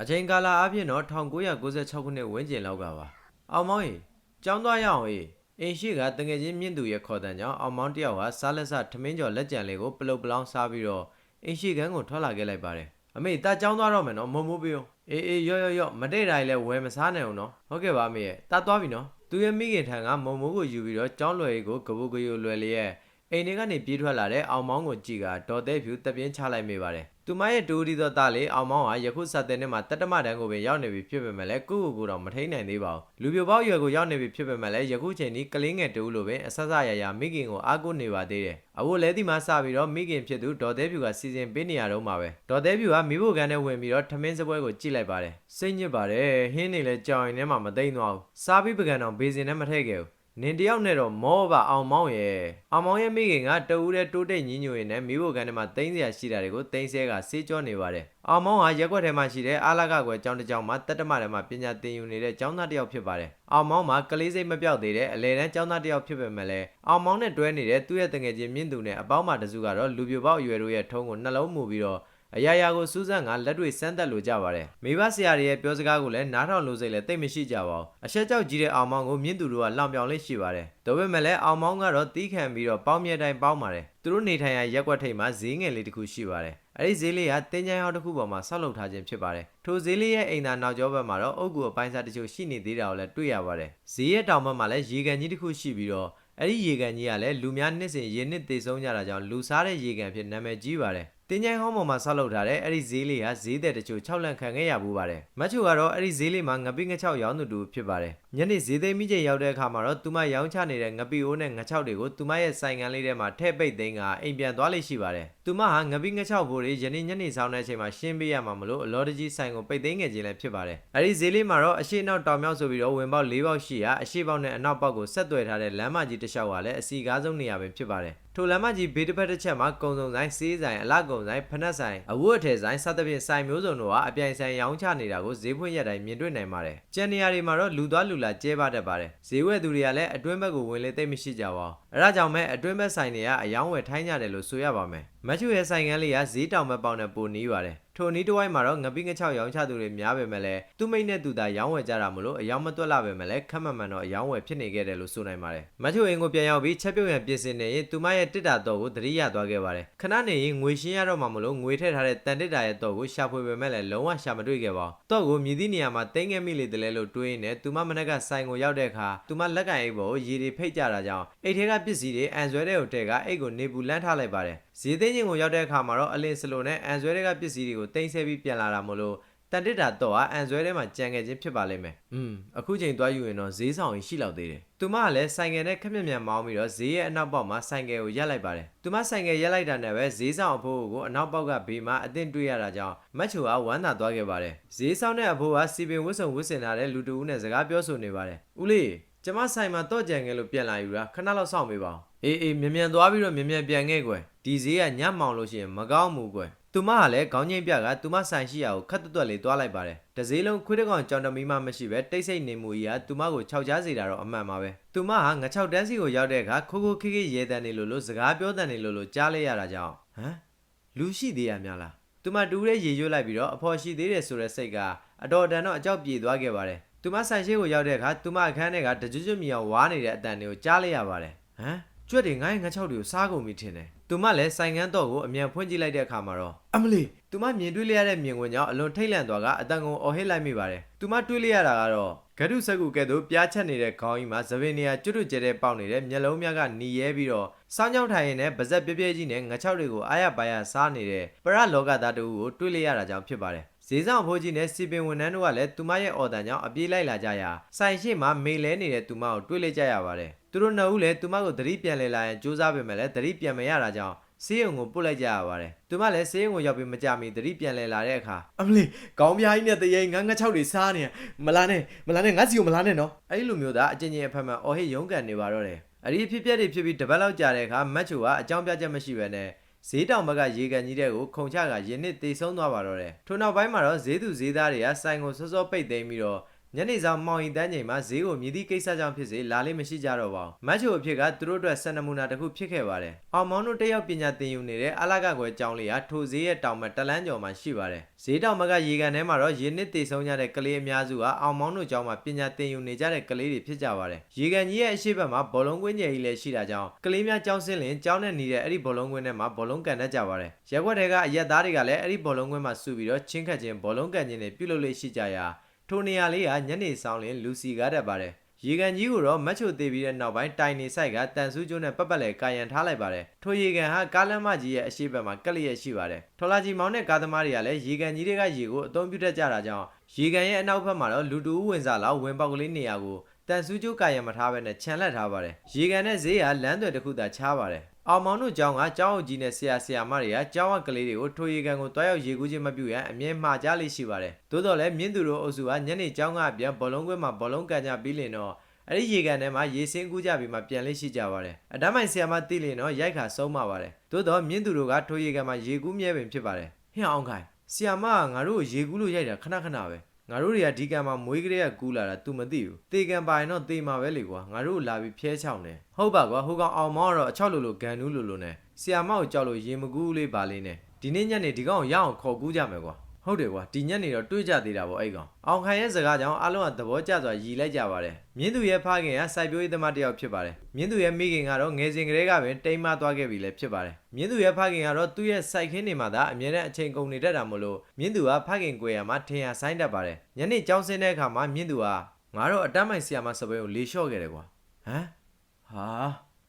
အချိန်ကာလအပြင်တော့1996ခုနှစ်ဝန်းကျင်လောက်ကပါအောင်မောင်ရေကျောင်းသွားရအောင်ရေအင်းရှိကတငယ်ချင်းမြင့်သူရဲ့ခေါ်တဲ့ကြောင့်အောင်မောင်တယောက်ကစားလက်စထမင်းကျော်လက်ကြံလေးကိုပလုတ်ပလောင်းစားပြီးတော့အင်းရှိကန်းကိုထွက်လာခဲ့လိုက်ပါတယ်အမေတာကျောင်းသွားတော့မယ်နော်မုံမိုးပေးအောင်အေးအေးရော့ရော့ရော့မတိတ်တိုင်းလဲဝယ်မစားနိုင်အောင်နော်ဟုတ်ကဲ့ပါအမေရဲ့တာသွားပြီနော်သူရဲ့မိခင်ထံကမုံမိုးကိုယူပြီးတော့ကျောင်းလွယ်ကိုကပုကယူလွယ်လေးရဲ့ အိမ်ထဲကနေပြေးထွက်လာတဲ့အောင်မောင်းကိုကြည့်ကဒေါ်သေးဖြူတပြင်းချလိုက်မိပါတယ်။သူမရဲ့တူဒီသောသားလေးအောင်မောင်းဟာယခုစတဲ့နှစ်မှာတတ္တမတန်းကိုပဲရောက်နေပြီဖြစ်ပေမဲ့လည်းကိုယ့်ကိုယ်ကိုယ်တော့မထိန်နိုင်သေးပါဘူး။လူပြိုပေါက်ရွယ်ကိုရောက်နေပြီဖြစ်ပေမဲ့လည်းယခုချိန်ဒီကလေးငယ်တူလိုပဲအဆက်ဆက်ရရမိခင်ကိုအားကိုးနေပါသေးတယ်။အဝတ်လဲဒီမှာစပြီးတော့မိခင်ဖြစ်သူဒေါ်သေးဖြူကစီစဉ်ပေးနေရတော့မှာပဲ။ဒေါ်သေးဖြူကမိဖို့ကန်နဲ့ဝင်ပြီးတော့ထမင်းစပွဲကိုကြည့်လိုက်ပါတယ်။စိတ်ညစ်ပါတယ်ဟင်းနေလဲကြောင်ရင်ထဲမှာမသိမ့်သွားဘူး။စားပြီးပကံတော့ဘေးစင်နဲ့မထည့်ခဲ့ဘူး။ နင်တယောက်နဲ့တော့မောပါအောင်မောင်းရဲ့အောင်မောင်းရဲ့မိခင်ကတဦးတဲ့တိုးတိတ်ညီညွတ်ရင်နဲ့မိဖို့ကန်ထဲမှာတင်းစရာရှိတာတွေကိုတင်းဆဲကစေးကြောနေပါတယ်အောင်မောင်းဟာရက်ွက်ထဲမှာရှိတဲ့အာလကကွယ်ကျောင်းတစ်ကျောင်းမှာတက်တမထဲမှာပညာသင်ယူနေတဲ့ကျောင်းသားတစ်ယောက်ဖြစ်ပါတယ်အောင်မောင်းမှာကလေးစိတ်မပြောက်သေးတဲ့အလဲတန်းကျောင်းသားတစ်ယောက်ဖြစ်ပေမဲ့လည်းအောင်မောင်းနဲ့တွဲနေတဲ့သူ့ရဲ့တငယ်ချင်းမြင့်သူနဲ့အပေါင်းမတစုကတော့လူပြိုပေါက်အရွယ်တို့ရဲ့ထုံးကိုနှလုံးမူပြီးတော့ အရာရာကိုစူးစမ်းကလက်တွေစမ်းသက်လိုကြပါတယ်မိဘဆရာတွေရဲ့ပြောစကားကိုလည်းနားထောင်လို့စိတ်လည်းတိတ်မရှိကြပါဘူးအရှက်ကြောက်ကြီးတဲ့အောင်မောင်ကိုမြင့်သူတို့ကလောင်ပြောင်လေးရှိပါတယ်ဒါပေမဲ့လည်းအောင်မောင်ကတော့တီးခံပြီးတော့ပေါင်းမြဲတိုင်းပေါင်းပါတယ်သူတို့နေထိုင်ရာရက်ွက်ထိပ်မှာဈေးငယ်လေးတစ်ခုရှိပါတယ်အဲ့ဒီဈေးလေးကတင်းချိုင်းဟောင်းတစ်ခုပေါ်မှာဆောက်လုပ်ထားခြင်းဖြစ်ပါတယ်ထိုဈေးလေးရဲ့အိမ်သာနောက်ကျောဘက်မှာတော့အုတ်ကူအပိုင်းစားတချို့ရှိနေသေးတာကိုလည်းတွေ့ရပါတယ်ဈေးရဲ့တောင်ဘက်မှာလည်းရေကန်ကြီးတစ်ခုရှိပြီးတော့အဲ့ဒီရေကန်ကြီးကလည်းလူများနှစ်စဉ်ရေနှစ်သေဆုံးကြတာကြောင့်လူစားတဲ့ရေကန်ဖြစ်နာမည်ကြီးပါတယ်။ တင်းချိုင်းဟောင်းပေါ်မှာဆောက်လုပ်ထားတဲ့အဲ့ဒီဈေးလေးကဈေးတဲ့တချို့6လန့်ခံခဲ့ရဘူးပါတယ်။မတ်ချိုကတော့အဲ့ဒီဈေးလေးမှာငပိငချောက်ရောင်းသူတူဖြစ်ပါတယ်။ ညနေဈေးသိမ်းမိချိန်ရောက်တဲ့အခါမှာတော့သူမရောင်းချနေတဲ့ငပိအိုးနဲ့ငချောက်တွေကိုသူမရဲ့ဆိုင်ကန်လေးထဲမှာထည့်ပိတ်သိမ်းကအိမ်ပြန်သွားလိမ့်ရှိပါတယ်။သူမဟာငပိငချောက်ဘိုးတွေယနေ့ညနေဆောင်တဲ့အချိန်မှာရှင်းပေးရမှာမလို့အလော်တကြီးဆိုင်ကိုပိတ်သိမ်းခဲ့ခြင်းလည်းဖြစ်ပါတယ်။အဲ့ဒီဈေးလေးမှာတော့အရှိနောက်တောင်မြောက်ဆိုပြီးတော့ဝင်ပေါက်၄ပေါက်ရှိရာအရှိပေါက်နဲ့အနောက်ပေါက်ကိုဆက်သွယ်ထားတဲ့လမ်းမကြီးတစ်လျှောက်ကလည်းအစီကားဆုံးနေရာပဲဖြစ်ပါတယ်။ထိုလမ်းမကြီးဘေးတစ်ဖက်တစ်ချက်မှာကုံစုံဆိုင်စေးဆိုင်အလကုံဆိုင်ဖနက်ဆိုင်အဝတ်အထည်ဆိုင်စသဖြင့်ဆိုင်မျိုးစုံတို့ဟာအပြိုင်ဆိုင်ရောင်းချနေတာကိုဈေးဖွင့်ရက်တိုင်းမြင်တွေ့နိုင်ပါတယ်။ကျန်နေရာတွေမှာတော့လူသွားလူလာကျဲပါတတ်ပါတယ်။ဈေးဝယ်သူတွေကလည်းအတွင်းဘက်ကိုဝင်လေသိမ့်မရှိကြပါဘူး။အဲဒါကြောင့်မဲ့အတွင်းဘက်ဆိုင်တွေကအယောင်းဝယ်ထိုင်းကြတယ်လို့ဆိုရပါမယ်။ မတ်ချူရဲ့ဆိုင်ကန်းလေးကဈေးတောင်ဘက်ပေါက်နဲ့ပိုနီးပါတယ်။ထိုနီးတစ်ဝိုက်မှာတော့ငပိငချောက်ရောင်းချသူတွေများပေမဲ့လည်းသူမိတ်နဲ့သူသာရောင်းဝယ်ကြတာမလို့အယောင်မတွက်လာပေမဲ့လည်းခက်မှန်မှန်တော့အယောင်ဝယ်ဖြစ်နေခဲ့တယ်လို့ဆိုနိုင်ပါတယ်။မတ်ချူအိမ်ကိုပြန်ရောက်ပြီးချက်ပြုတ်ရန်ပြင်ဆင်နေရင်သူမရဲ့တစ်တာတော့ကိုသတိရသွားခဲ့ပါတယ်။ခဏနေရင်ငွေရှင်းရတော့မှမလို့ငွေထည့်ထားတဲ့တန်တစ်တာရဲ့တော့ကိုရှာဖွေပေမဲ့လည်းလုံးဝရှာမတွေ့ခဲ့ပါဘူး။တော့ကိုမြည်သည့်နေရာမှာတင်းခဲ့မိလေတလဲလို့တွေးနေသူမမနက်ကဆိုင်ကိုရောက်တဲ့အခါသူမလက်ကန်အိတ်ပေါ်ကိုရေတွေဖိတ်ကြတာကြောင့်အိတ်ထဲကပစ္စည်းတွေအန်ဆွဲတဲ့ဟိုတဲကအိတ်ကိုနေပူလန်းထားလိုက်ပါတယ်။ဈေးသိန်းချင်းကိုရောက်တဲ့အခါမှာတော့အလင်းစလိုနဲ့အန်ဆွဲတဲ့ကပစ္စည်းတွေကိုတင်ဆက်ပြီးပြန်လာတာမို့လို့တန်တစ်တာတော့အန်ဆွဲထဲမှာကြံခဲ့ခြင်းဖြစ်ပါလိမ့်မယ်။อืมအခုချိန်သွားယူရင်တော့ဈေးဆောင်ရင်ရှိလောက်သေးတယ်။သူမကလည်းဆိုင်ငယ်နဲ့ခက်မြက်မြက်မောင်းပြီးတော့ဈေးရဲ့အနောက်ပေါက်မှာဆိုင်ငယ်ကိုရက်လိုက်ပါတယ်။သူမဆိုင်ငယ်ရက်လိုက်တာနဲ့ပဲဈေးဆောင်အဖိုးကိုအနောက်ပေါက်ကဘေးမှာအသင့်တွေ့ရတာကြောင့်မတ်ချိုကဝမ်းသာသွားခဲ့ပါတယ်။ဈေးဆောင်တဲ့အဖိုးကစီပင်ဝစ်စုံဝစ်စင်ထားတဲ့လူတူဦးနဲ့စကားပြောဆိုနေပါတယ်။ဦးလေးကျမဆိုင်မှာတော့ကြံခဲ့လို့ပြန်လာယူတာခဏလောက်စောင့်ပေးပါဦး။ အေးအေးမြန်မြန်သွားပြီးတော့မြန်မြန်ပြန်ခဲ့ကွယ်။ဒီဈေးကညမောင်လို့ရှိရင်မကောင်းဘူးကွယ်။သူမကလည်းခေါင်းငိမ့်ပြကသူမဆိုင်ရှိရာကိုခတ်တွတ်လေးတွားလိုက်ပါတယ်။တစည်းလုံးခွေးတကောင်ကြောင်တမီမှမရှိပဲတိတ်ဆိတ်နေမှုကြီးကသူမကိုခြောက်ချားစေတာတော့အမှန်ပါပဲ။သူမဟာငချောက်တန်းစီကိုရောက်တဲ့အခါခိုးခိုးခိခိရဲတန်နေလို့လို့စကားပြောတန်နေလို့လို့ကြားလိုက်ရတာကြောင့်ဟမ်လူရှိသေးရများလား။သူမတူးရဲရေရွတ်လိုက်ပြီးတော့အဖော်ရှိသေးတယ်ဆိုတဲ့စိတ်ကအတော်တန်တော့အကြောက်ပြေသွားခဲ့ပါတယ်။သူမဆိုင်ရှိကိုရောက်တဲ့အခါသူမအခန်းထဲကတကြွကြွမြောင်ဝါနေတဲ့အတန်တွေကိုကြားလိုက်ရပါတယ်။ဟမ် ကျွတ်တွေငိုင်းငချောက်တွေကိုစားကုန်ပြီထင်တယ်။သူမလည်းဆိုင်ကန်းတော့ကိုအမြန်ဖွင့်ကြည့်လိုက်တဲ့အခါမှာတော့အမလီသူမမြင်တွေ့လိုက်ရတဲ့မြင်ကွင်းကြောင့်အလွန်ထိတ်လန့်သွားကအတန်ကုန်အော်ဟစ်လိုက်မိပါတယ်။သူမတွေ့လိုက်ရတာကတော့ဂတုစက်ကူကဲ့သို့ပြားချက်နေတဲ့ခေါင်းကြီးမှာသပင်နေရာကျွတ်ကျွတ်ကျဲတဲ့ပေါက်နေတဲ့မျက်လုံးများကหนีရဲပြီးတော့စောင်းကြောင်ထိုင်ရင်နဲ့ပါဇက်ပြဲပြဲကြီးနဲ့ငချောက်တွေကိုအားရပါရစားနေတဲ့ပရလောကသားတူကိုတွေ့လိုက်ရတာကြောင့်ဖြစ်ပါတယ်။ဈေးဆောင်ဖိုးကြီးနဲ့စီပင်ဝန်ထမ်းတို့ကလည်းသူမရဲ့အော်တန်ကြောင့်အပြေးလိုက်လာကြရာဆိုင်ရှိမှမေလဲနေတဲ့သူမကိုတွေ့လိုက်ကြရပါတယ်။ သူတို့နှစ်ဦးလည်းသူမကိုသတိပြန်လဲလာရင်စူးစမ်းပေမဲ့လည်းသတိပြန်မရတာကြောင့်ဆေးရုံကိုပို့လိုက်ကြရပါတယ်။သူမလည်းဆေးရုံကိုရောက်ပြီးမကြမီသတိပြန်လဲလာတဲ့အခါအမလီခေါင်းပြားကြီးနဲ့တရေငန်းငါးချောက်တွေစားနေရမလာနဲ့မလာနဲ့ငါစီကိုမလာနဲ့နော်အဲ့ဒီလိုမျိုးသားအချင်းချင်းအဖက်မှန်အော်ဟစ်ရုန်းကန်နေပါတော့တယ်။အဲ့ဒီအဖြစ်အပျက်တွေဖြစ်ပြီးတပတ်လောက်ကြာတဲ့အခါမတ်ချိုကအကြောင်းပြချက်မရှိဘဲနဲ့ဈေးတောင်ဘက်ကရေကန်ကြီးတဲ့ကိုခုံချကရင်းနစ်တေဆုံးသွားပါတော့တယ်။ထို့နောက်ပိုင်းမှာတော့ဈေးသူဈေးသားတွေကဆိုင်ကိုစောစောပိတ်သိမ်းပြီးတော့ ညနေဆောင်မောင်ရီတန်းချိန်မှာဈေးကိုမြည်သည့်ကိစ္စကြောင့်ဖြစ်စေလာလေးမရှိကြတော့ပါဘူးမတ်ချိုအဖြစ်ကသူတို့အတွက်ဆန်နမူနာတစ်ခုဖြစ်ခဲ့ပါတယ်အောင်မောင်တို့တယောက်ပညာသင်ယူနေတဲ့အလကကွယ်ကျောင်းလေးဟာထိုဈေးရဲ့တောင်မတလန်းကျော်မှာရှိပါတယ်ဈေးတောင်မကရေကန်ထဲမှာတော့ရေနစ်တည်ဆုံးကြတဲ့ကလေးအများစုကအောင်မောင်တို့ကျောင်းမှာပညာသင်ယူနေကြတဲ့ကလေးတွေဖြစ်ကြပါတယ်ရေကန်ကြီးရဲ့အရှိတ်ဘက်မှာဘောလုံးကွင်းကျယ်ကြီးလည်းရှိတာကြောင့်ကလေးများကျောင်းဆင်းလင်ကျောင်းနဲ့နေတဲ့အဲ့ဒီဘောလုံးကွင်းထဲမှာဘောလုံးကန်တတ်ကြပါတယ်ရက်ွက်တွေကအရက်သားတွေကလည်းအဲ့ဒီဘောလုံးကွင်းမှာစုပြီးတော့ချင်းခတ်ချင်းဘောလုံးကန်ချင်းတွေပြုလုပ်လေးရှိကြရာ ထိုနေရာလေးကညနေဆောင်လင်လူစီကားတတ်ပါတယ်။ရေကန်ကြီးကိုတော့မတ်ချိုသေးပြီးတဲ့နောက်ပိုင်းတိုင်နေဆိုင်ကတန်ဆူးကျိုးနဲ့ပတ်ပတ်လဲကာယံထားလိုက်ပါတယ်။ထိုရေကန်ဟာကားလမ်းမကြီးရဲ့အရှိတ်ဘက်မှာကက်လျက်ရှိပါတယ်။ထော်လာကြီးမောင်းတဲ့ကားသမားတွေကလည်းရေကန်ကြီးတွေကရေကိုအသုံးပြုတတ်ကြတာကြောင့်ရေကန်ရဲ့အနောက်ဘက်မှာတော့လူတူဦးဝင်စားလောက်ဝင်ပေါက်ကလေးနေရာကိုတန်ဆူးကျိုးကာယံမထားဘဲနဲ့ခြံလက်ထားပါတယ်။ရေကန်နဲ့ဈေးကလမ်းတွေတစ်ခုသာခြားပါတယ်။ အောင်မောင်တို့ကျောင်းကကျောင်းအုပ်ကြီးနဲ့ဆရာဆရာမတွေကကျောင်းကကလေးတွေကိုထိုရေကန်ကိုတွားရောက်ရေကူးခြင်းမပြုရန်အမြဲမှားကြားလေးရှိပါတယ်။သို့တော်လည်းမြင့်သူတို့အုပ်စုကညနေကျောင်းကအပြန်ဘောလုံးကွင်းမှာဘောလုံးကန်ကြပြီးလင်တော့အဲ့ဒီရေကန်ထဲမှာရေစင်းကူးကြပြီးမှပြန်လေးရှိကြပါတယ်။အတမ်းမိုင်ဆရာမသိလင်တော့ရိုက်ခါဆုံးပါပါတယ်။သို့တော်မြင့်သူတို့ကထိုရေကန်မှာရေကူးမြဲပင်ဖြစ်ပါတယ်။ဟင်းအောင်ခိုင်ဆရာမကငါတို့ကိုရေကူးလို့ရိုက်တာခဏခဏပဲ။ ငါတို့တွေကဒီကံမှာမွေးကလေးကကူးလာတာ तू မသိဘူးတေကံပိုင်တော့တေမှာပဲလေကွာငါတို့လာပြီးဖျဲချောင်းတယ်ဟုတ်ပါကွာဟိုကောင်အောင်မောကတော့အချောက်လိုလိုဂန်နူးလိုလိုနဲ့ဆီယာမောက်ကြောက်လို့ရေမကူးလေးပါလေးနဲ့ဒီနေ့ညနေဒီကောင်ကိုရအောင်ခေါ်ကူးကြမယ်ကွာ ဟုတ်တယ်ကွာဒီညနေတော့တွေးကြသေးတာပေါ့အဲ့ကောင်အောင်ခိုင်ရဲ့စကားကြောင့်အလုံးကသဘောကျစွာရည်လိုက်ကြပါတယ်မြင်းသူရဲ့ဖခင်ကစိုက်ပျိုးရေးသမားတစ်ယောက်ဖြစ်ပါတယ်မြင်းသူရဲ့မိခင်ကတော့ငယ်စဉ်ကလေးကပင်တိမ်မသွားခဲ့ပြီလည်းဖြစ်ပါတယ်မြင်းသူရဲ့ဖခင်ကတော့သူ့ရဲ့စိုက်ခင်းနေမှာသာအမြဲတမ်းအချိန်ကုန်နေတတ်တာမို့လို့မြင်းသူကဖခင်ကိုယ်ရမှာထင်ရဆိုင်တတ်ပါတယ်ညနေကျောင်းဆင်းတဲ့အခါမှာမြင်းသူကငါတို့အတမ်းမိုင်ဆီယာမစပယ်ကိုလေလျှော့ခဲ့တယ်ကွာဟမ်ဟာ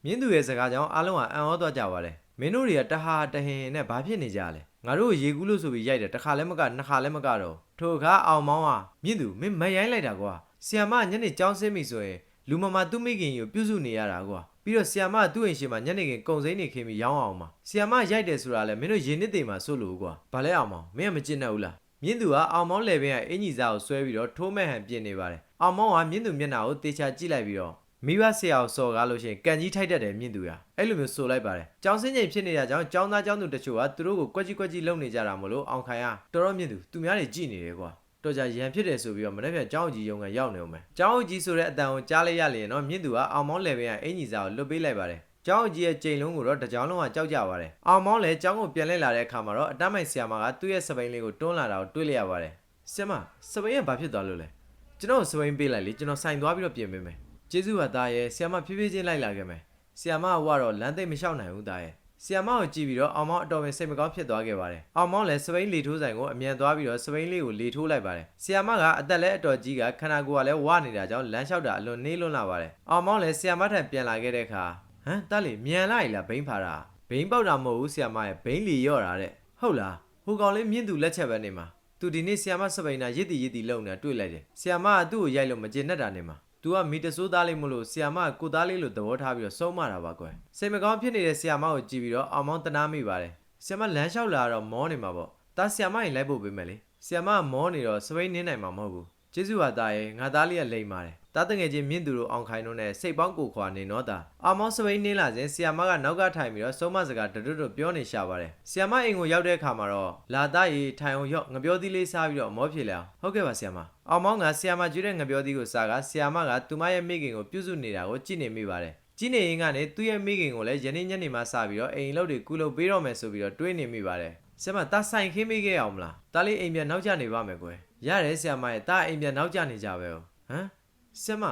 မြင်းသူရဲ့စကားကြောင့်အားလုံးကအံ့ဩသွားကြပါတယ်မင်းတို့တွေကတဟာတဟင်နဲ့ဘာဖြစ်နေကြလဲ ငါတို့ရေကူးလို့ဆိုပြီးရိုက်တယ်တစ်ခါလည်းမကနှစ်ခါလည်းမကတော့ထိုအခါအောင်မောင်းဟာမြင့်သူမင်းမရိုင်းလိုက်တာကွာဆီယမညနေကြောင်းဆင်းပြီဆိုရင်လူမမသူ့မိခင်ကိုပြုစုနေရတာကွာပြီးတော့ဆီယမသူ့အိမ်ရှိမှာညနေခင်းကုံစိမ့်နေခင်းပြီးရောင်းအောင်မှာဆီယမရိုက်တယ်ဆိုတာလည်းမင်းတို့ရေနစ်တွေမှာစိုးလို့ကွာဘာလဲအောင်မောင်းမင်းကမကျင်တတ်ဘူးလားမြင့်သူကအောင်မောင်းလေပင်ကအင်ကြီးစားကိုဆွဲပြီးတော့ထိုးမဲ့ဟန်ပြင်နေပါတယ်အောင်မောင်းကမြင့်သူမျက်နှာကိုတေချာကြည့်လိုက်ပြီးတော့ မိဘဆရာကိုစော်ကားလို့ရှိရင်ကန်ကြီးထိုက်တတ်တယ်မြင့်သူရအဲ့လိုမျိုးဆိုလိုက်ပါတယ်။ကျောင်းစင်းချိန်ဖြစ်နေတာကြောင့်ကျောင်းသားကျောင်းသူတချို့ကသူတို့ကိုကွက်ကြီးကွက်ကြီးလုံနေကြတာမလို့အောင်ခိုင်ကတော်တော်မြင့်သူသူများတွေကြည်နေတယ်ကွာ။တော်ကြရန်ဖြစ်တယ်ဆိုပြီးတော့မနေ့ကကျောင်းကြီးရုံကရောက်နေအောင်မယ်။ကျောင်းကြီးဆိုတဲ့အတန်ကိုကြားလိုက်ရလျင်တော့မြင့်သူကအောင်မောင်းလေပင်ကအင်ကြီးစားကိုလွတ်ပေးလိုက်ပါတယ်။ကျောင်းကြီးရဲ့ကြိမ်လုံးကိုတော့တကြောင်လုံးကကြောက်ကြပါတယ်။အောင်မောင်းလည်းကျောင်းကိုပြန်လဲလာတဲ့အခါမှာတော့အတမ်းမိုင်ဆရာမကသူ့ရဲ့စပိန်လေးကိုတွန်းလာတာကိုတွေ့လိုက်ရပါတယ်။ဆရာမစပိန်ကဘာဖြစ်သွားလို့လဲ။ကျွန်တော်စပိန်ပေးလိုက်လေကျွန်တော်ဆိုင်သွားပြီးတော့ပြင်ပေးမယ်။ ကျေးဇူးပါသားရဲ့ဆရာမဖြည်းဖြည်းချင်းလိုက်လာခဲ့မယ်။ဆီယာမကတော့လမ်းသိမ့်မလျှောက်နိုင်ဘူးသားရဲ့ဆီယာမကိုကြည့်ပြီးတော့အောင်မောင်းအတော်ပင်စိတ်မကောင်းဖြစ်သွားခဲ့ပါတယ်အောင်မောင်းလည်းစပိန်လေထိုးဆိုင်ကိုအမြန်သွားပြီးတော့စပိန်လေးကိုလေထိုးလိုက်ပါတယ်ဆီယာမကအသက်လည်းအတော်ကြီးကခန္ဓာကိုယ်ကလည်းဝနေတာကြောင့်လမ်းလျှောက်တာအလွန်နှေးလွန်းလာပါတယ်အောင်မောင်းလည်းဆီယာမထံပြန်လာခဲ့တဲ့အခါဟမ်တားလေမြန်လာ ਈ လားဘိန်းဖာတာဘိန်းပေါက်တာမဟုတ်ဘူးဆီယာမရဲ့ဘိန်းလီရော့တာတဲ့ဟုတ်လားဟိုကောင်လေးမြင့်သူလက်ချက်ပဲနေမှာသူဒီနေ့ဆီယာမစပိန်နာရစ်တီရစ်တီလုံနေတာတွေ့လိုက်တယ်ဆီယာမကသူ့ကိုရိုက်လို့မကျေနပ်တာနေမှာ तू ကမီတဆိုးသားလေးမလို့ဆီယာမကကိုသားလေးလို့သဘောထားပြီးတော့စုံးမတာပါကွယ်စိတ်မကောင်းဖြစ်နေတဲ့ဆီယာမကိုကြည့်ပြီးတော့အောင်မောင်းတနာမိပါတယ်ဆီယာမလမ်းလျှောက်လာတော့မောနေမှာပေါ့တာဆီယာမရင်လိုက်ဖို့ပေးမယ်လေဆီယာမကမောနေတော့စပိန်နင်းနိုင်မှာမဟုတ်ဘူးကျေးဇူးပါသားရဲ့ငါသားလေးကလိမ်ပါတယ် တားတငယ်ချင်းမြင့်သူတို့အောင်ခိုင်တို့နဲ့စိတ်ပေါင်းကိုခွာနေတော့တာအောင်မောင်းစပိန်နင်းလာစဉ်ဆီယာမကနောက်ကထိုင်ပြီးတော့စုံမစကားတွတ်တွတ်ပြောနေရှာပါတယ်ဆီယာမအိမ်ကိုရောက်တဲ့အခါမှာတော့လာသားရီထိုင်အောင်ရော့ငပြောသီးလေးစားပြီးတော့မောဖြေလာဟုတ်ကဲ့ပါဆီယာမအောင်မောင်းကဆီယာမကျွေးတဲ့ငပြောသီးကိုစားကဆီယာမကသူမရဲ့မိခင်ကိုပြုစုနေတာကိုကြည့်နေမိပါတယ်။ကြည့်နေရင်ကနေသူ့ရဲ့မိခင်ကိုလည်းယနေ့ညနေမှစပြီးတော့အိမ်လုပ်တွေကုလုပ်ပေးတော့မယ်ဆိုပြီးတော့တွေးနေမိပါတယ်။ဆီယာမတာဆိုင်ခင်းပေးခဲ့အောင်မလား။တားလေးအိမ်ပြန်နောက်ကျနေပါမယ်ကွယ်။ရတယ်ဆီယာမရဲ့တာအိမ်ပြန်နောက်ကျနေကြပဲ။ဟမ် ဆီယာမ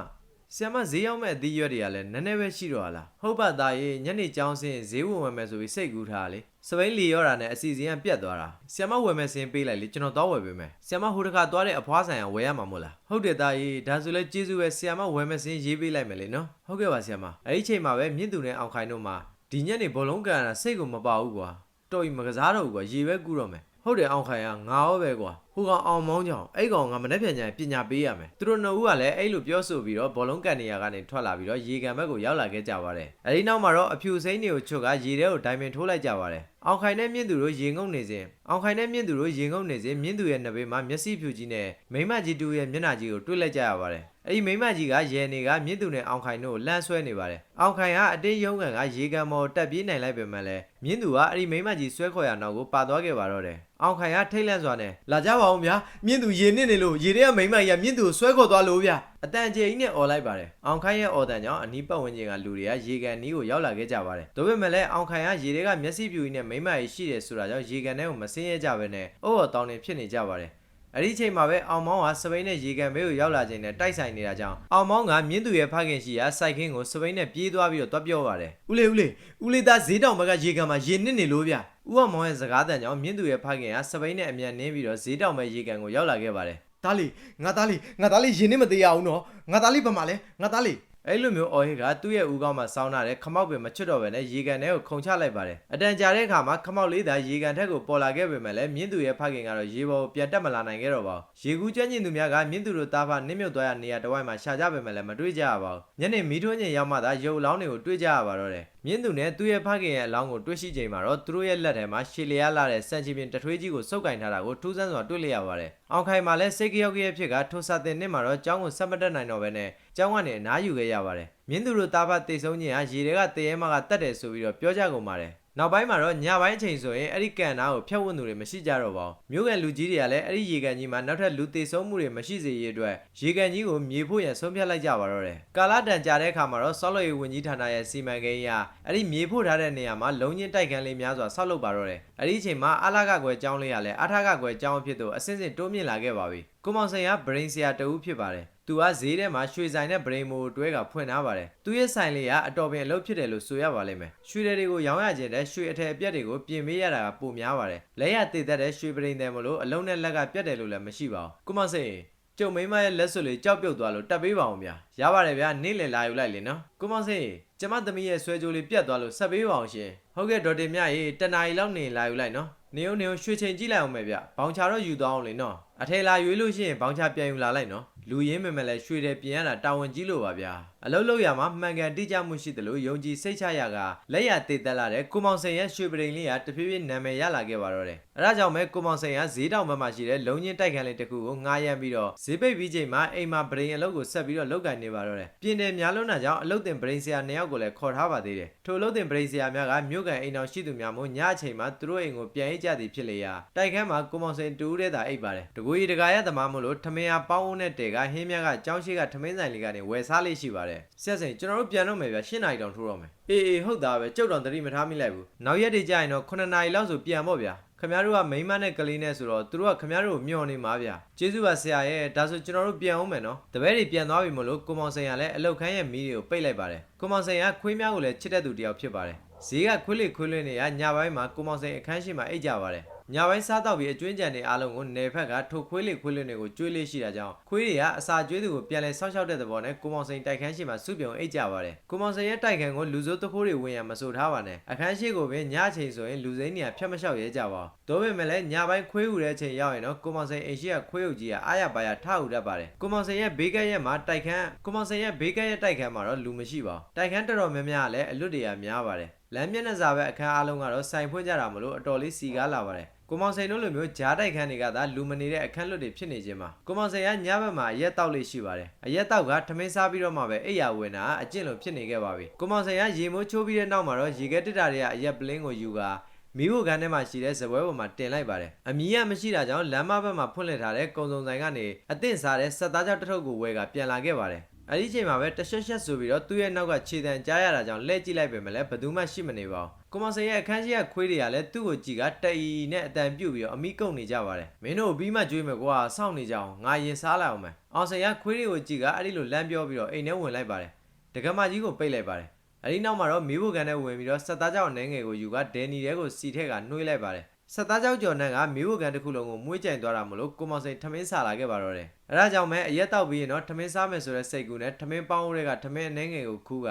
ဆီယမဈေးရောက်မဲ့အသီးရွက်တွေကလည်းနည်းနည်းပဲရှိတော့လားဟုတ်ပါသားရေညနေကျောင်းစင်းဈေးဝင်ဝယ်မယ်ဆိုပြီးစိတ်ကူးထားလေစပိန်လီရောတာနဲ့အစီအစဉ်ကပြတ်သွားတာဆီယမဝယ်မယ်စင်းပေးလိုက်လေကျွန်တော်တော့ဝယ်ပေးမယ်ဆီယမဟိုတခါသွားတဲ့အဖွားဆိုင်ကဝယ်ရမှာမို့လားဟုတ်တယ်သားရေဒါဆိုလဲကျေးဇူးပဲဆီယမဝယ်မယ်စင်းရေးပေးလိုက်မယ်လေနော်ဟုတ်ကဲ့ပါဆီယမအဲ့ဒီချိန်မှာပဲမြင့်သူနဲ့အောင်ခိုင်တို့မှာဒီညနေဘောလုံးကန်တာစိတ်ကိုမပါဘူးကွာတော်ပြီမကစားတော့ဘူးကွာရေပဲကူးတော့မယ် ဟုတ်တယ်အောင်ခိုင်ကငါရောပဲကွာဟိုကောင်အောင်မောင်းကြောင်အဲ့ကောင်ကမနေ့ပြန်ကြရင်ပညာပေးရမယ်သူတို့နှစ်ဦးကလည်းအဲ့လိုပြောဆိုပြီးတော့ဘောလုံးကန်နေရကနေထွက်လာပြီးတော့ရေကန်ဘက်ကိုရောက်လာခဲ့ကြပါတယ်အဲ့ဒီနောက်မှာတော့အဖြူစိမ့်တွေကိုချွတ်ကရေထဲကိုဒိုင်မင်ထိုးလိုက်ကြပါတယ်အောင်ခိုင်နဲ့မြင့်သူတို့ရေငုံနေစဉ်အောင်ခိုင်နဲ့မြင့်သူတို့ရေငုံနေစဉ်မြင့်သူရဲ့နှစ်ဘေးမှာမျက်စိဖြူကြီးနဲ့မိမကြီးတူရဲ့မျက်နှာကြီးကိုတွေ့လိုက်ကြရပါတယ် အဲ့ဒီမိန်းမကြီးကရဲနေကမြင့်သူနဲ့အောင်ခိုင်တို့ကိုလှမ်းဆွဲနေပါတယ်အောင်ခိုင်ကအတင်းရုံးကန်ကရေကန်မော်တက်ပြေးနိုင်လိုက်ပေမဲ့လည်းမြင့်သူကအဲ့ဒီမိန်းမကြီးဆွဲခေါ်ရနောက်ကိုပါသွားခဲ့ပါတော့တယ်အောင်ခိုင်ကထိတ်လန့်စွာနဲ့လာကြပါအောင်ဗျာမြင့်သူရေနစ်နေလို့ရေထဲကမိန်းမကြီးကမြင့်သူကိုဆွဲခေါ်သွားလို့ဗျာအတန်ကြေကြီးနဲ့អော်လိုက်ပါတယ်။အောင်ခိုင်ရဲ့អော်တန်ကြောင့်အနီးပတ်ဝန်းကျင်ကလူတွေကရေကန်နီးကိုရောက်လာခဲ့ကြပါတယ်။ဒါပေမဲ့လည်းအောင်ခိုင်ကရေတွေကမျက်စိပြူကြီးနဲ့မိမ့်မကြီးရှိတယ်ဆိုတာကြောင့်ရေကန်ထဲကိုမဆင်းရဲကြဘဲနဲ့အုတ်အော်တောင်းနေဖြစ်နေကြပါတယ်။ အဲ့ဒီအချိန်မှာပဲအောင်မောင်းကစပိန်နဲ့ရေကန်ဘေးကိုရောက်လာခြင်းနဲ့တိုက်ဆိုင်နေတာကြောင့်အောင်မောင်းကမြင်းသူရဲ့ဖခင်ရှိရာစိုက်ခင်းကိုစပိန်နဲ့ပြေးသွားပြီးတော့တွားပြောပါတယ်ဦးလေးဦးလေးဦးလေးသားဈေးတောင်ဘက်ကရေကန်မှာရေနစ်နေလို့ဗျာ။ဦးအောင်မောင်းရဲ့စကားတန်ကြောင့်မြင်းသူရဲ့ဖခင်ကစပိန်နဲ့အမြန်နင်းပြီးတော့ဈေးတောင်မဲ့ရေကန်ကိုရောက်လာခဲ့ပါတယ်။သားလေးငါသားလေးငါသားလေးရေနစ်မသေးရအောင်နော်ငါသားလေးဘာမှလဲငါသားလေး အဲ့လိုမျိုးအော်ဟစ်ကသူ့ရဲ့ဦးခေါင်းမှာစောင်းလာတဲ့ခမောက်ပင်မချွတ်တော့ပဲနဲ့ရေကန်ထဲကိုခုန်ချလိုက်ပါတယ်အတန်ကြာတဲ့အခါမှာခမောက်လေးသာရေကန်ထက်ကိုပေါ်လာခဲ့ပေမဲ့လည်းမြင်းသူရဲ့ဖခင်ကတော့ရေပေါ်ကိုပြန်တက်မလာနိုင်ခဲ့တော့ပါဘူးရေကူးကျွမ်းကျင်သူများကမြင်းသူတို့တားဖနစ်မြုပ်သွားရနေရာတစ်ဝိုက်မှာရှာကြပေမဲ့လည်းမတွေ့ကြရပါဘူးညနေမီးထွန်းချိန်ရောက်မှသာရုပ်အလောင်းတွေကိုတွေ့ကြရပါတော့တယ် မြင်းသူနဲ့သူ့ရဲ့ဖခင်ရဲ့အလောင်းကိုတွေ့ရှိချိန်မှာတော့သူတို့ရဲ့လက်ထဲမှာရှည်လျားလာတဲ့စံချီပင်တထွေးကြီးကိုစုပ်ကင်ထားတာကိုထူးဆန်းစွာတွေ့လျရပါတယ်အောင်ခိုင်မှာလည်းစိတ်ကြောက်ကြရဖြစ်ကထိုစာတင်နှစ်မှာတော့ကျောင်းကိုဆက်မတက်နိုင်တော့ဘဲနဲ့ကျောင်းကနေအနားယူခဲ့ရပါတယ်မြင်းသူတို့တားဖတိတ်ဆုံးခြင်းဟာရေတွေကတရေမကတတ်တယ်ဆိုပြီးတော့ပြောကြကုန်ပါတယ် နောက်ပိုင်းမှာတော့ညပိုင်းအချိန်ဆိုရင်အဲ့ဒီကန်နာကိုဖျက်ဝန်းသူတွေမရှိကြတော့ပါဘူးမြို့ကန်လူကြီးတွေကလည်းအဲ့ဒီရေကန်ကြီးမှာနောက်ထပ်လူသေးဆုံးမှုတွေမရှိစေရေးအတွက်ရေကန်ကြီးကိုမြေဖို့ရန်ဆုံးဖြတ်လိုက်ကြပါတော့တယ်ကာလာတန်ကြာတဲ့အခါမှာတော့ဆောက်လုပ်ရေးဝန်ကြီးဌာနရဲ့စီမံကိန်းအရအဲ့ဒီမြေဖို့ထားတဲ့နေရာမှာလုံချင်းတိုက်ခန်းလေးများစွာဆောက်လုပ်ပါတော့တယ်အဲ့ဒီအချိန်မှာအလာကကွယ်ကျောင်းလေးရလဲအထာကကွယ်ကျောင်းအဖြစ်သို့အစဉ်စဉ်တိုးမြင့်လာခဲ့ပါပြီကိုမောင်ဆိုင်ကဗရင်ဆရာတဦးဖြစ်ပါတယ် သူကဈေးထဲမှာရွှေဆိုင်နဲ့ဗရိန်မိုတွဲကဖွင့်ထားပါတယ်။သူရဲ့ဆိုင်လေးကအတော်ပင်အလုပ်ဖြစ်တယ်လို့ဆိုရပါလိမ့်မယ်။ရွှေတွေကိုရောင်းရခြင်းတဲ့ရွှေအထည်အပြက်တွေကိုပြင်ပေးရတာကပိုများပါတယ်။လက်ရတည်တတ်တဲ့ရွှေပရိန်တယ်မလို့အလုံးနဲ့လက်ကပြတ်တယ်လို့လည်းမရှိပါဘူး။ကိုမစိန်ကျုံမိမရဲ့လက်စွပ်လေးကြောက်ပြုတ်သွားလို့တက်ပေးပါအောင်ဗျာ။ရပါတယ်ဗျာနေ့လည်လာယူလိုက်လေနော်။ကိုမစိန်ကျမသမီးရဲ့ဆွဲကြိုးလေးပြတ်သွားလို့ဆက်ပေးပါအောင်ရှင်။ဟုတ်ကဲ့ဒေါ်တင်မြရေတနာရီလောက်နေလာယူလိုက်နော်။နေုံနေုံရွှေချိန်ကြည့်လိုက်အောင်မယ်ဗျ။ဘောင်ချတော့ယူသွားအောင်လေနော်။အထည်လာရွေးလို့ရှိရင်ဘောင်ချပြန်ယူလာလိုက်နော်။ လူရင်းမမယ်လဲရွှေတယ်ပြင်ရတာတာဝန်ကြီးလို့ပါဗျာအလုံးလုံးရမှာမှန်ကန်တိကျမှုရှိတယ်လို့ယုံကြည်စိတ်ချရကလက်ရတည်တက်လာတဲ့ကိုမောင်စိန်ရဲ့ရွှေပရိန်လေးကတဖြည်းဖြည်းနာမည်ရလာခဲ့ပါတော့တယ်အဲဒါကြောင့်ပဲကိုမောင်စိန်ကဈေးတောင်ဘက်မှာရှိတဲ့လုံချင်းတိုက်ခန်းလေးတစ်ခုကိုငားရမ်းပြီးတော့ဈေးပိတ်ပြီးချိန်မှာအိမ်မှာပရိန်အလုပ်ကိုဆက်ပြီးတော့လုပ်ကင်နေပါတော့တယ်ပြင်တယ်များလုံးတာကြောင့်အလုပ်တင်ပရိန်ဆရာနှစ်ယောက်ကိုလည်းခေါ်ထားပါသေးတယ်ထိုအလုပ်တင်ပရိန်ဆရာများကမြို့ကန်အိမ်တော်ရှိသူများမို့ညအချိန်မှာသူတို့အိမ်ကိုပြန်အိတ်ကြသည်ဖြစ်လေရာတိုက်ခန်းမှာကိုမောင်စိန်တူးတဲ့သာအိတ်ပါတယ်တကူကြီးတကာရသမားမို့လို့ထမင်းအားပေါင်းဦးနဲ့တဲကဟင်းမြတ်ကကြောင်းရှိကထမင်းဆိုင်လေးကနေဝယ်စားလေးရှိပါတယ်ဆက်စိန်ကျွန်တော်တို့ပြန်တော့မယ်ဗျရှင်းနိုင်တောင်ထိုးတော့မယ်အေးအေးဟုတ်သားပဲကြုတ်တော်တတိမထားမိလိုက်ဘူးနောက်ရက်တွေကြာရင်တော့9နာရီလောက်ဆိုပြန်ပေါ့ဗျာ ခမရတို့ကမိန်းမနဲ့ကလေးနဲ့ဆိုတော့သူတို့ကခမရတို့ကိုမျှော်နေမှာဗျာကျေးဇူးပါဆရာရဲ့ဒါဆိုကျွန်တော်တို့ပြန်အောင်မယ်နော်တပည့်တွေပြန်သွားပြီမလို့ကိုမောင်စိန်ကလည်းအလောက်ခန်းရဲ့မီးတွေကိုပိတ်လိုက်ပါတယ်ကိုမောင်စိန်ကခွေးများကိုလည်းချစ်တဲ့သူတစ်ယောက်ဖြစ်ပါတယ်ဈေးကခွေးလေးခွေးလေးနေရညပိုင်းမှာကိုမောင်စိန်အခန်းရှိမှာအိတ်ကြပါတယ် ညပိုင်းစားတော့ပြီးအကျွင်းကြံနေအားလုံးကိုနေဖက်ကထိုခွေးလေးခွေးလေးတွေကိုကျွေးလေးရှိတာကြောင့်ခွေးတွေကအစာကျွေးသူကိုပြန်လဲဆောက်ရှောက်တဲ့သဘောနဲ့ကိုမောင်စိန်တိုက်ခန်းရှိမှာစုပြုံအိတ်ကြပါတယ်ကိုမောင်စိန်ရဲ့တိုက်ခန်းကိုလူစိုးတခိုးတွေဝင်ရမဆိုထားပါနဲ့အခန်းရှိကိုပဲညအချိန်ဆိုရင်လူစိမ်းနေရဖြတ်မလျှောက်ရဲကြပါဘူးဒါပေမဲ့လည်းညပိုင်းခွေးဟူတဲ့အချိန်ရောက်ရင်တော့ကိုမောင်စိန်အိမ်ရှိကခွေးအုပ်ကြီးကအားရပါရထဟူတတ်ပါတယ်ကိုမောင်စိန်ရဲ့ဘေးကက်ရဲ့မှာတိုက်ခန်းကိုမောင်စိန်ရဲ့ဘေးကက်ရဲ့တိုက်ခန်းမှာတော့လူမရှိပါဘူးတိုက်ခန်းတော်တော်များများကလည်းအလွတ်တရာများပါတယ် လမ်းမျက်နှာစာပဲအခန်းအားလုံးကတော့စိုင်ဖွင့်ကြတာမလို့အတော်လေးစီကားလာပါတယ်ကိုမောင်စိန်တို့လိုမျိုးဂျားတိုက်ခန်းတွေကသာလူမနေတဲ့အခန်းလွတ်တွေဖြစ်နေခြင်းမှာကိုမောင်စိန်ကညဘက်မှာအရက်တောက်လေးရှိပါတယ်အရက်တောက်ကထမင်းစားပြီးတော့မှပဲအိယာဝင်တာအကျင့်လိုဖြစ်နေခဲ့ပါပြီကိုမောင်စိန်ကရေမိုးချိုးပြီးတဲ့နောက်မှာတော့ရေခဲတစ်တာတွေကအရက်ပလင်းကိုယူကာမီးဖို့ကန်းထဲမှာရှိတဲ့ဇပွဲပေါ်မှာတင်လိုက်ပါတယ်အမီးကမရှိတာကြောင့်လမ်းမဘက်မှာဖွင့်လှစ်ထားတဲ့ကုံစုံဆိုင်ကနေအသင့်စားတဲ့ဆက်သားကြောက်တစ်ထုပ်ကိုဝယ်ကပြန်လာခဲ့ပါတယ် အဲ့ဒီချိန်မှာပဲတရှက်ရှက်ဆိုပြီးတော့သူ့ရဲ့နောက်ကခြေတံကြားရတာကြောင့်လှည့်ကြည့်လိုက်ပေမဲ့လည်းဘယ်သူမှရှိမနေပါဘူးကိုမောင်စိန်ရဲ့အခန်းရှိကခွေးတွေကလည်းသူ့ကိုကြည့်ကတအီနဲ့အတန်ပြုတ်ပြီးတော့အမိကုန်နေကြပါတယ်မင်းတို့ပြီးမှကြွေးမယ်ကွာစောင့်နေကြအောင်ငါရင်စားလိုက်အောင်မယ်အောင်စိန်ကခွေးတွေကိုကြည့်ကအဲ့ဒီလိုလမ်းပြောပြီးတော့အိမ်ထဲဝင်လိုက်ပါတယ်တက္ကမကြီးကိုပိတ်လိုက်ပါတယ်အဲ့ဒီနောက်မှာတော့မီးဖို့ကန်ထဲဝင်ပြီးတော့ဆက်သားကြောင်နှဲငယ်ကိုယူကဒဲနီတဲကိုစီထက်ကနှွှေးလိုက်ပါတယ် ဆက်သားကြောင်ကျော်နှံကမီးဖို့ကန်တစ်ခုလုံးကိုမွေးကြိုင်သွားတာမလို့ကိုမောင်စိန်ထမင်းစားလာခဲ့ပါတော့တယ်အဲဒါကြောင့်ပဲအရက်တောက်ပြီးရင်တော့ထမင်းစားမယ်ဆိုတဲ့စိတ်ကူနဲ့ထမင်းပေါင်းဦးတွေကထမင်းအနှဲငယ်ကိုခူးက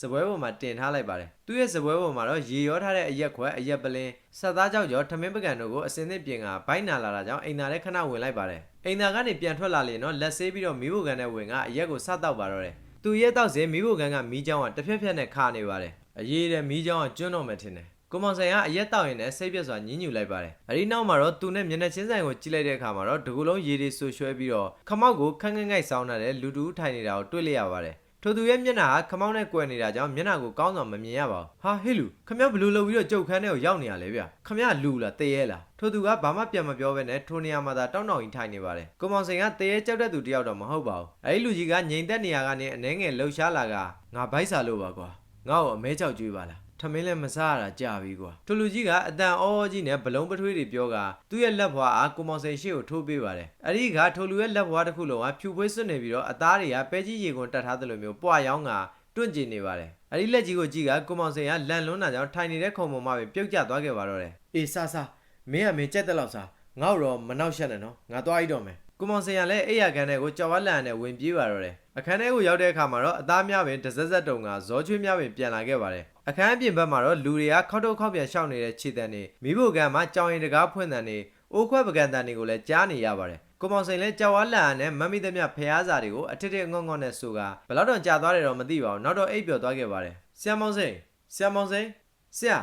စပွဲပေါ်မှာတင်ထားလိုက်ပါတယ်သူ့ရဲ့စပွဲပေါ်မှာတော့ရေရောထားတဲ့အရက်ခွက်အရက်ပလင်းဆက်သားကြောက်ကျော်ထမင်းပကံတို့ကိုအစင်းသစ်ပြင်ကဘိုင်းနာလာတာကြောင့်အိမ်သာထဲခဏဝင်လိုက်ပါတယ်အိမ်သာကနေပြန်ထွက်လာလေတော့လက်ဆေးပြီးတော့မီးဖို့ကန်နဲ့ဝင်ကအရက်ကိုစတောက်ပါတော့တယ်သူရဲ့တောက်စင်မီးဖို့ကန်ကမီးချောင်းကတစ်ဖက်ဖက်နဲ့ခါနေပါတယ်အရေးတဲ့မီးချောင်းကကျွန်းတော့မယ်ထင်တယ် ကိုမောင်ဆိုင်ကအရက်တောက်ရင်လည်းစိတ်ပြက်စွာညှဉ်းညူလိုက်ပါတယ်။အဲဒီနောက်မှာတော့သူနဲ့မျက်နှာချင်းဆိုင်ကိုကြည့်လိုက်တဲ့အခါမှာတော့ဒီကုလုံးရေတွေဆူရွှဲပြီးတော့ခမောက်ကိုခန်းခန်းငိုက်ဆောင်းနေတဲ့လူတူထိုင်နေတာကိုတွေ့လိုက်ရပါတယ်။ထိုသူရဲ့မျက်နှာကခမောက်နဲ့ကွယ်နေတာကြောင့်မျက်နှာကိုကောင်းစွာမမြင်ရပါဘူး။ဟာဟေးလူခမရဘလူးလုပ်ပြီးတော့ကြုတ်ခန်းထဲကိုရောက်နေရလေဗျ။ခမရလူလားတရေလား။ထိုသူကဘာမှပြန်မပြောဘဲနဲ့ထိုနေရာမှာသာတောင်းတောင်းကြီးထိုင်နေပါတယ်။ကိုမောင်စိန်ကတရေကြောက်တဲ့သူတယောက်တော့မဟုတ်ပါဘူး။အဲဒီလူကြီးကငြိမ်သက်နေရကနေအနှဲငယ်လှုပ်ရှားလာကငါဘိုက်စာလို့ပါကွာ။ငါ့ကိုအမဲချောက်ကျွေးပါလား။ ထမင်းလည်းမစားရတာကြာပြီကွာ။ထိုလူကြီးကအတန်အောကြီးနဲ့ဘလုံးပထွေးတွေပြောကသူ့ရဲ့လက်ဘွားအားကိုမောင်စိန်ရှေ့ကိုထိုးပေးပါတယ်။အဲဒီကထိုလူရဲ့လက်ဘွားတစ်ခုလုံးကဖြူဖွေးစွတ်နေပြီးတော့အသားတွေကပဲကြီးရေကုန်တက်ထားသလိုမျိုးပွာရောင်းကတွန့်ကျင်နေပါတယ်။အဲဒီလက်ကြီးကိုကြည့်ကကိုမောင်စိန်ကလန်လွန်းတာကြောင့်ထိုင်နေတဲ့ခုံပေါ်မှာပဲပြုတ်ကျသွားခဲ့ပါတော့တယ်။အေးစားစားမင်းကမင်းကြက်တဲ့လောက်စားငါ့ကိုတော့မနှောက်ရှက်နဲ့နော်ငါသွားရတော့မယ်ကိုမောင်စင်ရလည်းအိယာခန်းထဲကိုကြော်ဝါလန်နဲ့ဝင်ပြေးပါတော့တယ်အခန်းထဲကိုရောက်တဲ့အခါမှာတော့အသားများပင်တစ်စက်စက်တုံကဇောချွေးများပင်ပြန်လာခဲ့ပါတယ် အခန်းအပြင်ဘက်မှာတော့လူတွေကခောက်တော့ခောက်ပြန်ရှောက်နေတဲ့ခြေတံတွေမိဖို့ကန်မှာကြောင်ရင်တကားဖွင့်တံတွေအိုးခွက်ပကံတံတွေကိုလည်းကြားနေရပါတယ်ကိုမောင်စိန်လည်းကြော်ဝါလန်နဲ့မမ်မီသမျှဖျားစာတွေကိုအထစ်ထစ်ငေါငေါနဲ့ဆိုကဘယ်တော့တော့ကြာသွားတယ်တော့မသိပါဘူးနောက်တော့အိပ်ပျော်သွားခဲ့ပါတယ်ဆရာမောင်စိန်ဆရာမောင်စိန်ဆရာ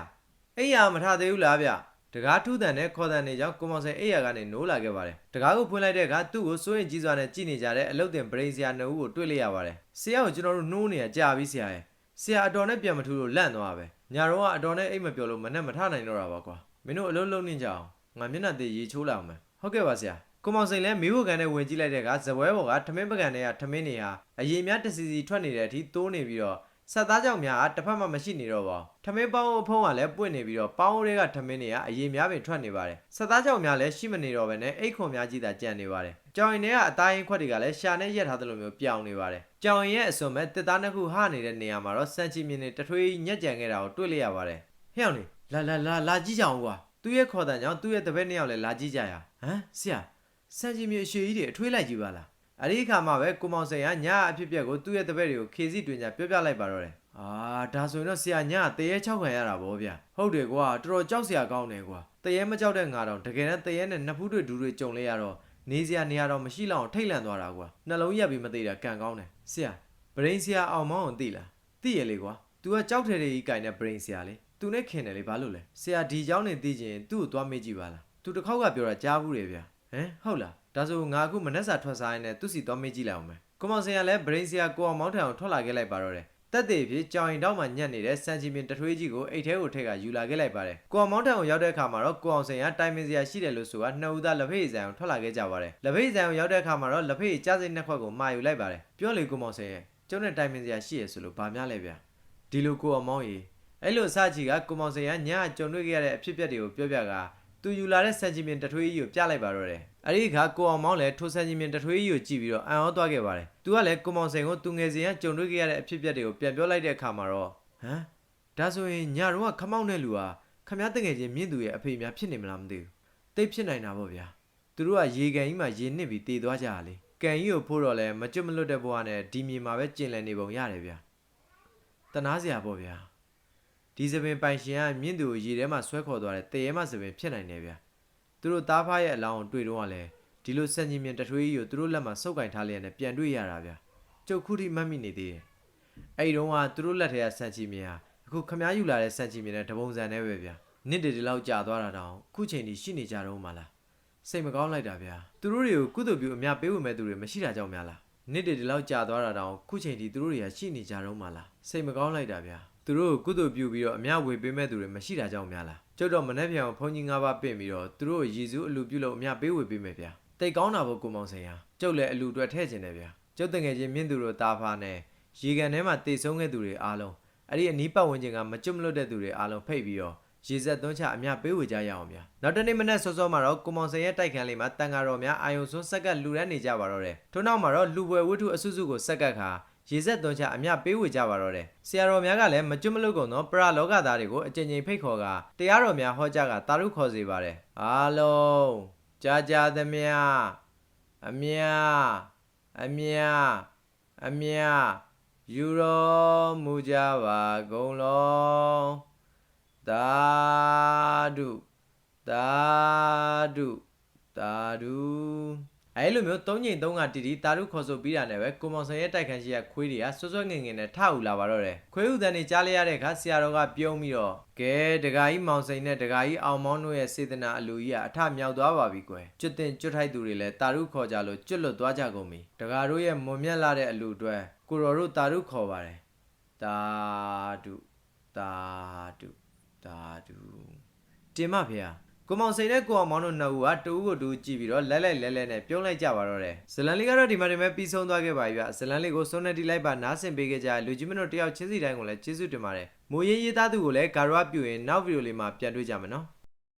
အိယာမထသေးဘူးလားဗျတကားထူးတန်နဲ့ခေါ်တန်နေကြောင်းကိုမောင်စိန်အိယာကနေနိုးလာခဲ့ပါတယ်။တကားကိုဖွင့်လိုက်တဲ့အခါသူ့ကိုစိုးရင်ကြီးစွာနဲ့ကြည့်နေကြတဲ့အလုတ်တင်ပရိန်ဆရာနှစ်ဦးကိုတွေ့လိုက်ရပါတယ်။ဆရာကိုကျွန်တော်တို့နှိုးနေရကြာပြီဆရာရဲ့။ ဆရာအတော်နဲ့ပြန်မထူးလို့လန့်သွားပဲ။ညာတော့ကအတော်နဲ့အိတ်မပြောလို့မနဲ့မထနိုင်တော့တာပါကွာ။မင်းတို့အလုံးလုံးနေကြအောင်။ငါမျက်နှာသေးရေချိုးလာအောင်မယ်။ဟုတ်ကဲ့ပါဆရာ။ကိုမောင်စိန်လည်းမီးဖို့ကန်နဲ့ဝင်ကြည့်လိုက်တဲ့အခါဇပွဲဘော်ကထမင်းပကံတွေကထမင်းတွေဟာအရင်များတစီစီထွက်နေတဲ့အထိတိုးနေပြီးတော့ ဆက်သားကြောင်များကတစ်ဖက်မှမရှိနေတော့ပါဘူးထမင်းပေါင်းအဖုံးကလည်းပွင့်နေပြီးတော့ပေါင်းတွေကထမင်းတွေကအရင်များပင်ထွက်နေပါတယ်ဆက်သားကြောင်များလည်းရှိမနေတော့ဘဲနဲ့အိတ်ခွန်များကြီးသာကြံနေပါတယ်ကြောင်ရင်တွေကအသားရင်ခွက်တွေကလည်းရှာနဲ့ရက်ထားသလိုမျိုးပြောင်းနေပါတယ်ကြောင်ရင်ရဲ့အစွန်မဲ့တစ်သားနှစ်ခုဟနေတဲ့နေရာမှာတော့စံချီမြင်နေတထွေးညက်ကြံခဲ့တာကိုတွေ့လိုက်ရပါတယ်ဟဲ့အောင်လေလာလာလာလာကြည့်ကြအောင်ကွာသူ့ရဲ့ခေါ်တဲ့ကြောင့်သူ့ရဲ့တပည့်နှစ်ယောက်လည်းလာကြည့်ကြရဟမ်ဆရာစံချီမြင်အရှိကြီးတွေအထွေးလိုက်ကြည့်ပါလား အဲ့ဒီအခါမှာပဲကိုမောင်စိန်ကညအဖြစ်အပျက်ကိုသူ့ရဲ့တပည့်တွေကိုခေစီတွင်ကြပြောပြလိုက်ပါတော့တယ်။အာဒါဆိုရင်တော့ဆရာညတရေ6ခံရတာဗောဗျာ။ဟုတ်တယ်ကွာတော်တော်ကြောက်စရာကောင်းတယ်ကွာ။တရေမကြောက်တဲ့ငါတော့တကယ်တမ်းတရေနဲ့နှစ်ဖူးတွေဒူးတွေကြုံလိုက်ရတော့နေစရာနေရာတော့မရှိလောက်အောင်ထိတ်လန့်သွားတာကွာ။နှလုံးရက်ပြီးမသေးတာကံကောင်းတယ်။ဆရာဗရိန်ဆရာအောင်မောင်းအောင်သိလား။သိရလေကွာ။ तू ကကြောက်တယ်တွေကြီးကင်တဲ့ဗရိန်ဆရာလေ။ तू နဲ့ခင်တယ်လေဘာလို့လဲ။ဆရာဒီเจ้าနေသိချင်သူ့ကိုသွားမေးကြည့်ပါလား။ तू တစ်ခေါက်ကပြောတာကြားဘူးတယ်ဗျာ။ ဟမ်ဟုတ်လား။ဒါဆိုငါအခုမနှက်စာထွက်စားရင်းနဲ့သူ့စီသွားမေးကြည့်လိုက်အောင်မယ်။ကိုမောင်စင်ကလည်းဗရိန်ဆရာကိုအောင်မောင်းထံကိုထွက်လာခဲ့လိုက်ပါတော့တယ်။တက်သေးဖြစ်ကြောင်ရင်တောက်မှညက်နေတဲ့စံချီပင်တထွေးကြီးကိုအိတ်ထဲကိုထည့်ကယူလာခဲ့လိုက်ပါတယ်။ကိုအောင်မောင်းထံကိုရောက်တဲ့အခါမှာတော့ကိုအောင်စင်ကတိုင်ပင်စရာရှိတယ်လို့ဆိုတာနှစ်ဦးသားလက်ဖေးဇံကိုထွက်လာခဲ့ကြပါတယ်။လက်ဖေးဇံကိုရောက်တဲ့အခါမှာတော့လက်ဖေးကြားစိတ်နှစ်ခွက်ကိုမှာယူလိုက်ပါတယ်။ပြောလေကိုမောင်စင်ရဲ့ကျုံနဲ့တိုင်ပင်စရာရှိရဆိုလို့ဗာများလဲဗျာ။ဒီလိုကိုအောင်မောင်းကြီးအဲ့လိုအစချီကကိုမောင်စင်ကညအကြုံတွေ့ခဲ့ရတဲ့အဖြစ်အပျက်တွေကိုပြောပြက သူယူလာတဲ့စံချီမြင်တထွေးကြီးကိုပြလိုက်ပါတော့တယ်။အဲဒီအခါကိုအောင်မောင်းလည်းထိုစံချီမြင်တထွေးကြီးကိုကြည့်ပြီးတော့အံ့ဩသွားခဲ့ပါတယ်။သူကလည်းကိုမောင်စိန်ကိုသူငယ်စဉ်ကကြုံတွေ့ခဲ့ရတဲ့အဖြစ်အပျက်တွေကိုပြန်ပြောလိုက်တဲ့အခါမှာတော့ဟမ်ဒါဆိုရင်ညတော့ခမောက်တဲ့လူဟာခမည်းတငယ်ချင်းမြင့်သူရဲ့အဖေများဖြစ်နေမလားမသိဘူး။တိတ်ဖြစ်နိုင်တာပေါ့ဗျာ။သူတို့ကရေကန်ကြီးမှာရေနစ်ပြီးတည်သွားကြတာလေ။ကန်ကြီးကိုဖို့တော့လည်းမကျွတ်မလွတ်တဲ့ဘဝနဲ့ဒီမြေမှာပဲကျင်လည်နေပုံရတယ်ဗျာ။တနာစရာပေါ့ဗျာ။ ဒီသပင်ပိုင်ရှင်ကမြင့်သူကိုရေထဲမှာဆွဲခေါ်သွားတဲ့တရေမသပင်ဖြစ်နိုင်တယ်ဗျာသူတို့သားဖားရဲ့အလောင်းကိုတွေ့တော့ကလည်းဒီလိုစံကြီးမြင်တထွေးကြီးကိုသူတို့လက်မှာစုပ်ကင်ထားလျက်နဲ့ပြန်တွေ့ရတာဗျာကျုပ်ခုထိမှတ်မိနေသေးတယ်အဲ့ဒီတော့ကသူတို့လက်ထဲကစံကြီးမြင်ဟာအခုခမားယူလာတဲ့စံကြီးမြင်တဲ့တပုံစံနဲ့ပဲဗျာနစ်တေဒီလောက်ကြာသွားတာတောင်အခုချိန်ထိရှိနေကြတော့မှလားစိတ်မကောင်းလိုက်တာဗျာသူတို့တွေကိုကုသိုလ်ပြုအများပေးဝင်မဲ့သူတွေမရှိတာကြောင့်များလားနစ်တေဒီလောက်ကြာသွားတာတောင်အခုချိန်ထိသူတို့တွေကရှိနေကြတော့မှလားစိတ်မကောင်းလိုက်တာဗျာ သူတို့ကိုကုသိုလ်ပြုပြီးတော့အမျှဝေပေးမဲ့သူတွေမရှိတာကြောင့်များလားကျုပ်တော့မနေ့ပြန်ဘုန်းကြီး၅ပါးပင့်ပြီးတော့သူတို့ကိုယေရှုအလူပြုလို့အမျှပေးဝေပေးမယ်ဗျာတိတ်ကောင်းတာပေါ့ကိုမောင်စင်ဟာကျုပ်လည်းအလူအတွက်ထည့်ခြင်းတယ်ဗျာကျုပ်တငယ်ချင်းမြင့်သူတို့တာဖာနဲ့ရေကန်ထဲမှာတေဆုံးခဲ့သူတွေအားလုံးအဲ့ဒီအနီးပတ်ဝန်းကျင်ကမကျွတ်မလွတ်တဲ့သူတွေအားလုံးဖိတ်ပြီးတော့ရေဆက်သွန်းချအမျှပေးဝေကြရအောင်ဗျာနောက်တနေ့မနေ့စောစောမှာတော့ကိုမောင်စင်ရဲ့တိုက်ခန်းလေးမှာတန်ဃာတော်များအာယုံစွန်းဆက်ကပ်လူရန်နေကြပါတော့တယ်ထို့နောက်မှာတော့လူပွဲဝတ္ထုအစုစုကိုဆက်ကပ်ခါ ရေဆက်သွန်းချအမျှပေးဝေကြပါတော့တယ်ဆရာတော်များကလည်းမကျွတ်မလွတ်ကုန်သောပရလောကသားတွေကိုအကြိမ်ကြိမ်ဖိတ်ခေါ်ကတရားတော်များဟောကြားကတာရုခေါ်စေပါတယ်အားလုံးကြာကြာသမျှအမျှအမျှအမျှယူတော်မူကြပါကုန်လုံးသာဓုသာဓုသာဓု အဲလိုမျိုးသုံးချိန်သုံးကတီတီတာရုခေါ်ဆိုပြီးတာနဲ့ပဲကိုမောင်ဆန်ရဲ့တိုက်ခန်းရှိရခွေးတွေကဆွဆွငင်ငင်နဲ့ထအူလာပါတော့တယ်ခွေးဥတန်တွေကြားလိုက်ရတဲ့အခါဆရာတော်ကပြုံးပြီးတော့ကဲဒကာကြီးမောင်စိန်နဲ့ဒကာကြီးအောင်မောင်းတို့ရဲ့စေတနာအလူကြီးကအထမြောက်သွားပါပြီကွယ်ကျွတ်တင်ကျွတ်ထိုက်သူတွေလည်းတာရုခေါ်ကြလို့ကျွတ်လွတ်သွားကြကုန်ပြီဒကာတို့ရဲ့မွန်မြတ်လာတဲ့အလူအတွက်ကိုရော်တို့တာရုခေါ်ပါတယ်တာဒုတာဒုတာဒုတင်မဖေဟာ ကိုမောင်စိန်နဲ့ကိုအောင်မောင်တို့နှစ်ဦးကတူဦးကိုတူဦးကြည့်ပြီးတော့လဲလဲလဲလဲနဲ့ပြုံးလိုက်ကြပါတော့တယ်ဇလန်လေးကတော့ဒီမှာတင်မဲ့ပြီးဆုံးသွားခဲ့ပါပြီဗျဇလန်လေးကိုစုံနေတီလိုက်ပါနားဆင်ပေးခဲ့ကြတဲ့လူကြီးမတို့တယောက်ချင်းစီတိုင်းကိုလည်းကျေးဇူးတင်ပါတယ်မိုးရေးရေးသားသူကိုလည်းဂါရဝပြုရင်နောက်ဗီဒီယိုလေးမှာပြန်တွေ့ကြမယ်နော်